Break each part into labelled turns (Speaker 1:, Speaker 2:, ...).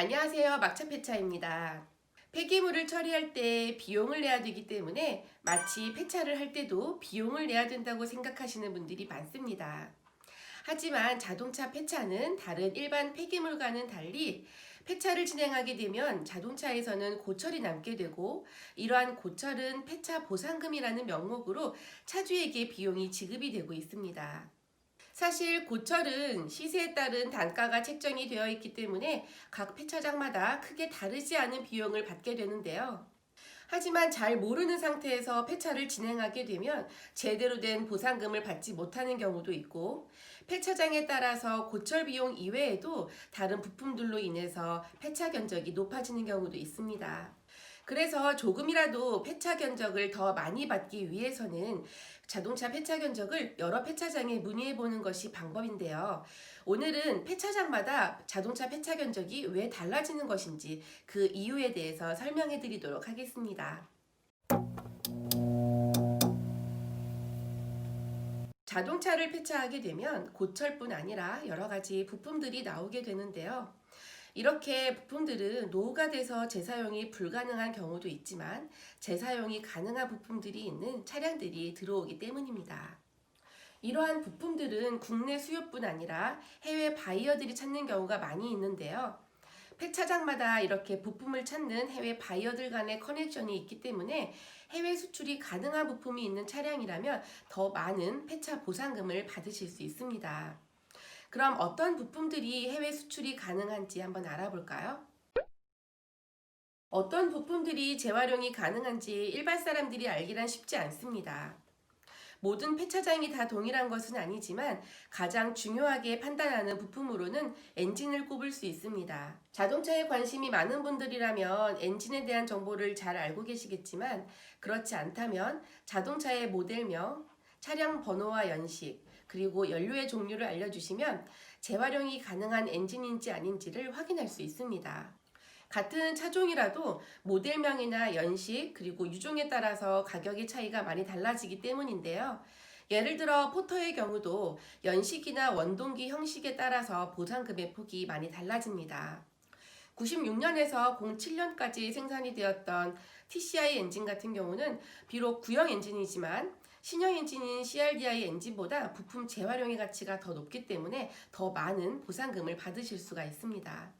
Speaker 1: 안녕하세요. 막차폐차입니다. 폐기물을 처리할 때 비용을 내야 되기 때문에 마치 폐차를 할 때도 비용을 내야 된다고 생각하시는 분들이 많습니다. 하지만 자동차 폐차는 다른 일반 폐기물과는 달리 폐차를 진행하게 되면 자동차에서는 고철이 남게 되고 이러한 고철은 폐차 보상금이라는 명목으로 차주에게 비용이 지급이 되고 있습니다. 사실 고철은 시세에 따른 단가가 책정이 되어 있기 때문에 각 폐차장마다 크게 다르지 않은 비용을 받게 되는데요. 하지만 잘 모르는 상태에서 폐차를 진행하게 되면 제대로 된 보상금을 받지 못하는 경우도 있고 폐차장에 따라서 고철 비용 이외에도 다른 부품들로 인해서 폐차 견적이 높아지는 경우도 있습니다. 그래서 조금이라도 폐차 견적을 더 많이 받기 위해서는 자동차 폐차 견적을 여러 폐차장에 문의해 보는 것이 방법인데요. 오늘은 폐차장마다 자동차 폐차 견적이 왜 달라지는 것인지 그 이유에 대해서 설명해 드리도록 하겠습니다. 자동차를 폐차하게 되면 고철뿐 아니라 여러 가지 부품들이 나오게 되는데요. 이렇게 부품들은 노후가 돼서 재사용이 불가능한 경우도 있지만 재사용이 가능한 부품들이 있는 차량들이 들어오기 때문입니다. 이러한 부품들은 국내 수요뿐 아니라 해외 바이어들이 찾는 경우가 많이 있는데요. 폐차장마다 이렇게 부품을 찾는 해외 바이어들 간의 커넥션이 있기 때문에 해외 수출이 가능한 부품이 있는 차량이라면 더 많은 폐차 보상금을 받으실 수 있습니다. 그럼 어떤 부품들이 해외 수출이 가능한지 한번 알아볼까요? 어떤 부품들이 재활용이 가능한지 일반 사람들이 알기란 쉽지 않습니다. 모든 폐차장이 다 동일한 것은 아니지만 가장 중요하게 판단하는 부품으로는 엔진을 꼽을 수 있습니다. 자동차에 관심이 많은 분들이라면 엔진에 대한 정보를 잘 알고 계시겠지만 그렇지 않다면 자동차의 모델명, 차량 번호와 연식, 그리고 연료의 종류를 알려주시면 재활용이 가능한 엔진인지 아닌지를 확인할 수 있습니다. 같은 차종이라도 모델명이나 연식 그리고 유종에 따라서 가격의 차이가 많이 달라지기 때문인데요. 예를 들어 포터의 경우도 연식이나 원동기 형식에 따라서 보상금의 폭이 많이 달라집니다. 96년에서 07년까지 생산이 되었던 TCI 엔진 같은 경우는 비록 구형 엔진이지만 신형 엔진인 CRDI 엔진보다 부품 재활용의 가치가 더 높기 때문에 더 많은 보상금을 받으실 수가 있습니다.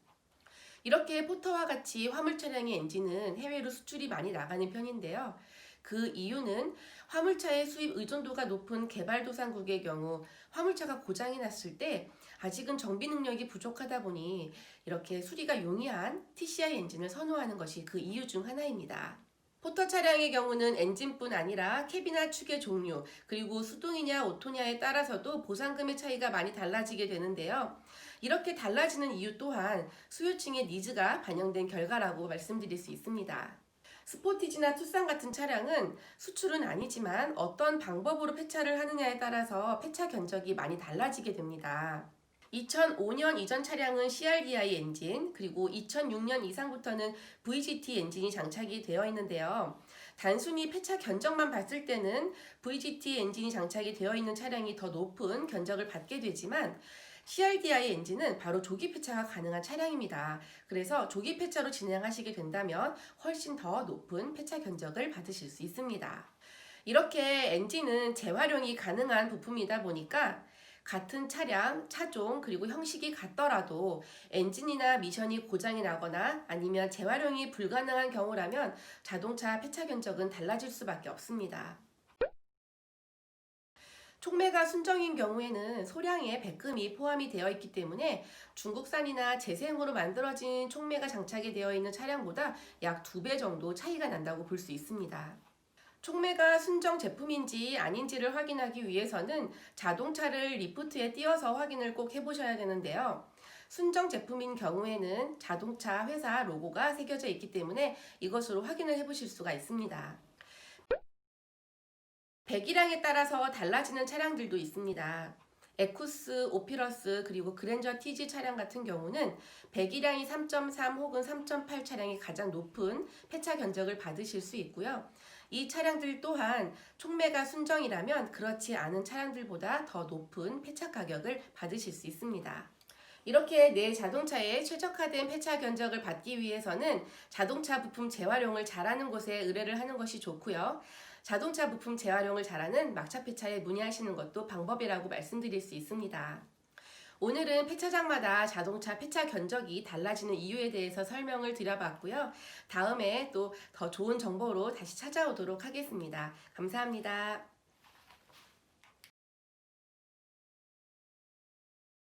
Speaker 1: 이렇게 포터와 같이 화물 차량의 엔진은 해외로 수출이 많이 나가는 편인데요. 그 이유는 화물차의 수입 의존도가 높은 개발도상국의 경우 화물차가 고장이 났을 때 아직은 정비 능력이 부족하다 보니 이렇게 수리가 용이한 TCI 엔진을 선호하는 것이 그 이유 중 하나입니다. 포터 차량의 경우는 엔진뿐 아니라 캐비나 축의 종류, 그리고 수동이냐 오토냐에 따라서도 보상금의 차이가 많이 달라지게 되는데요. 이렇게 달라지는 이유 또한 수요층의 니즈가 반영된 결과라고 말씀드릴 수 있습니다. 스포티지나 투싼 같은 차량은 수출은 아니지만 어떤 방법으로 폐차를 하느냐에 따라서 폐차 견적이 많이 달라지게 됩니다. 2005년 이전 차량은 CRDI 엔진, 그리고 2006년 이상부터는 VGT 엔진이 장착이 되어 있는데요. 단순히 폐차 견적만 봤을 때는 VGT 엔진이 장착이 되어 있는 차량이 더 높은 견적을 받게 되지만 CRDI 엔진은 바로 조기 폐차가 가능한 차량입니다. 그래서 조기 폐차로 진행하시게 된다면 훨씬 더 높은 폐차 견적을 받으실 수 있습니다. 이렇게 엔진은 재활용이 가능한 부품이다 보니까 같은 차량, 차종, 그리고 형식이 같더라도 엔진이나 미션이 고장이 나거나 아니면 재활용이 불가능한 경우라면 자동차 폐차 견적은 달라질 수밖에 없습니다. 촉매가 순정인 경우에는 소량의 백금이 포함이 되어 있기 때문에 중국산이나 재생으로 만들어진 촉매가 장착이 되어 있는 차량보다 약 두 배 정도 차이가 난다고 볼 수 있습니다. 촉매가 순정 제품인지 아닌지를 확인하기 위해서는 자동차를 리프트에 띄워서 확인을 꼭 해보셔야 되는데요. 순정 제품인 경우에는 자동차 회사 로고가 새겨져 있기 때문에 이것으로 확인을 해보실 수가 있습니다. 배기량에 따라서 달라지는 차량들도 있습니다. 에쿠스, 오피러스, 그리고 그랜저 TG 차량 같은 경우는 배기량이 3.3 혹은 3.8 차량이 가장 높은 폐차 견적을 받으실 수 있고요. 이 차량들 또한 촉매가 순정이라면 그렇지 않은 차량들보다 더 높은 폐차 가격을 받으실 수 있습니다. 이렇게 내 자동차에 최적화된 폐차 견적을 받기 위해서는 자동차 부품 재활용을 잘하는 곳에 의뢰를 하는 것이 좋고요. 자동차 부품 재활용을 잘하는 막차 폐차에 문의하시는 것도 방법이라고 말씀드릴 수 있습니다. 오늘은 폐차장마다 자동차 폐차 견적이 달라지는 이유에 대해서 설명을 드려봤고요. 다음에 또 더 좋은 정보로 다시 찾아오도록 하겠습니다. 감사합니다.